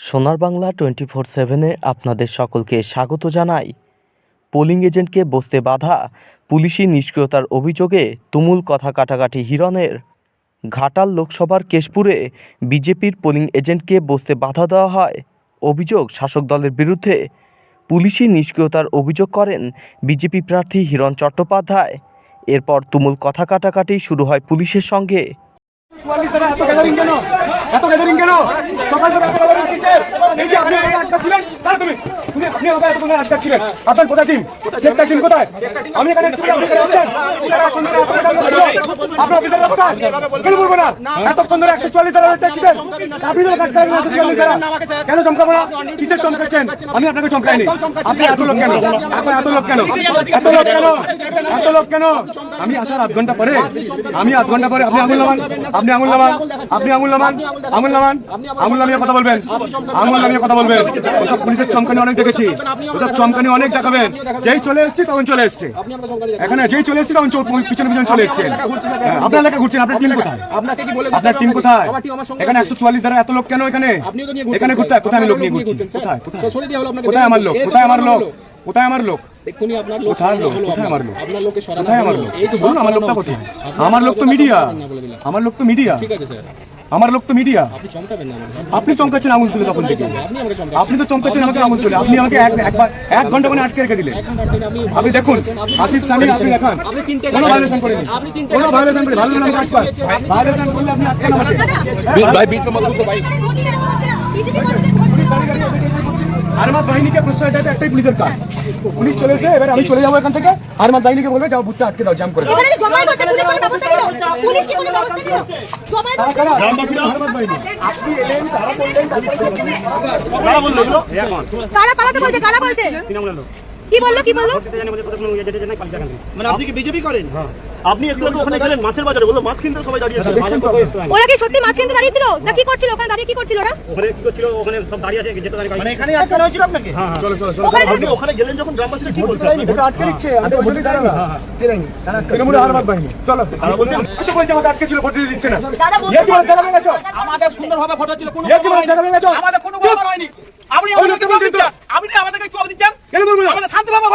সোনার Bangla twenty four সেভেনে আপনাদের সকলকে স্বাগত জানাই। পোলিং এজেন্টকে বসতে বাধা, পুলিশি নিষ্ক্রিয়তার অভিযোগে তুমুল কথা কাটাকাটি হিরণের। ঘাটাল লোকসভার কেশপুরে বিজেপির পোলিং এজেন্টকে বসতে বাধা দেওয়া হয়। অভিযোগ, শাসক দলের বিরুদ্ধে পুলিশি নিষ্ক্রিয়তার অভিযোগ করেন বিজেপি প্রার্থী হিরণ চট্টোপাধ্যায়। এরপর তুমুল কথা কাটাকাটি শুরু হয় পুলিশের সঙ্গে। এত গ্যাদারিং কেন? সকাল সকাল এই যে আপনি আমাকে আটকা ছিলেন তারা তুমি তুমি আটকা ছিলেন। আপনার কোথায় টিম টিম কোথায়? আমি এখানে ধরে আপনার কোথায়? কেন বলব না? এতক্ষণ ধরে একশো চুয়াল্লিশ টাকা চেক কিসের? আপনি কাজ একশো চুয়াল্লিশ টাকা কেন চমকাবো না? কিসের চমকাচ্ছেন? আমি আপনাকে চমকাইনি। আপনি এত লোক কেন? আপনার এত লোক কেন? এত লোক কেন? এত লোক কেন? আমি আসার আধ ঘণ্টা পরে, আমি আধ ঘণ্টা পরে, আপনি আঙুল নামান, আপনি আঙুল নামান, আপনি আঙুল নামান আঙুল নামান আঙুল নামিয়ে কথা বলবেন। আঙুল নামিয়ে কথা বলবেন। পুলিশের চমকানি অনেক দেখেছি। ওসব চমকানি অনেক দেখাবেন যেই চলে এসছি তখন চলে এসছে। এখানে যেই চলে এসছি তখন পিছনে পিছনে চলে এসছেন হ্যাঁ, আপনার এলাকা ঘুরছেন আপনার টিম কোথায়? আপনার টিম কোথায়? এখানে একশো চুয়াল্লিশ দ্বারা এত লোক কেন এখানে? এখানে। কোথায় কোথায় আমি লোক নিয়ে ঘুরছি? কোথায়? কোথায়? আমার লোক? কোথায় আমার লোক? কোথায় আমার লোক? এক্ষুনি আপনার লোক কোথায় লোক? কোথায় আমার লোক? আপনার লোককে সরানো কোথায় আমার লোক? এই তো বলুন আমার লোকটা কোথায়? আমার লোক তো মিডিয়া। আমার লোক তো মিডিয়া। ঠিক আছে স্যার। আমার লোক তো মিডিয়া। আপনি চমকাচ্ছেন আঙুল তুলে তখন থেকে। আপনি তো চমকাচ্ছেন আমাকে আঙুল তুলে। আপনি আমাকে এক একবার এক ঘণ্টা মানে আটকে রেখে দিলেন। আপনি দেখুন আসিফ সামি আপনি দেখান। কোনো ভায়োলেশন করেনি। কোনো ভায়োলেশন করেনি। ভায়োলেশন আমাকে আটকান ভায়োলেশন করলে আপনি আটকান আমাকে ভাই বিট ভাই। আরমাদ বাহিনীকে প্রশ্রয় দেয় একটাই পুলিশের কাজ। পুলিশ চলে এসে এবার আমি চলে যাব এখান থেকে। আর আমার দাইনিকে বলবে যাও ভূতটা আটকে দাও জাম করে কারা? বলছে? কারা বলছে? কি বলল কি বলল মানে আপনি কি বিজেপি করেন আপনি একটু ওখানে গেলেন মাছের বাজারে বলল মাছ কিনতে সবাই দাঁড়িয়েছে ওরা কি সত্যি মাছ কিনতে দাঁড়িয়েছিল না কি করছিল ওখানে দাঁড়িয়ে কি করছিল ওরা ওখানে কি করছিল ওখানে সব দাঁড়িয়ে আছে যেতে দাঁড়িয়ে মানে এখানে আটকানো হয়েছিল আপনাকে হ্যাঁ চলো চলো চলো আপনি ওখানে গেলেন যখন গ্রামবাসীরা কি বলছে এটা আটকে দিচ্ছে আমি বলি দাঁড়ানো এটা মনে হয় আরমাদ বাহিনী চলো তারা বলছেন তো বলছে আমাকে আটকে ছিল ভোট দিতে দিচ্ছে না দাদা বলছে ইয়ে বলছে আমাদের সুন্দরভাবে ভোট হচ্ছিল কোনো ইয়ে বলছে আমাদের কোনো গোলমাল হয়নি আপনি ওই লোককে বলছেন তো আপনি আমাদেরকে জবাব দিচ্ছেন কেন বলব না আমাদের শান্তভাবে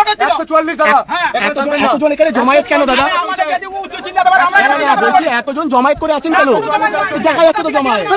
এতজন এখানে জমায়েত কেন দাদা? বলছি এতজন জমায়েত করে আছেন কেন? দেখা যাচ্ছে তো জমায়েত।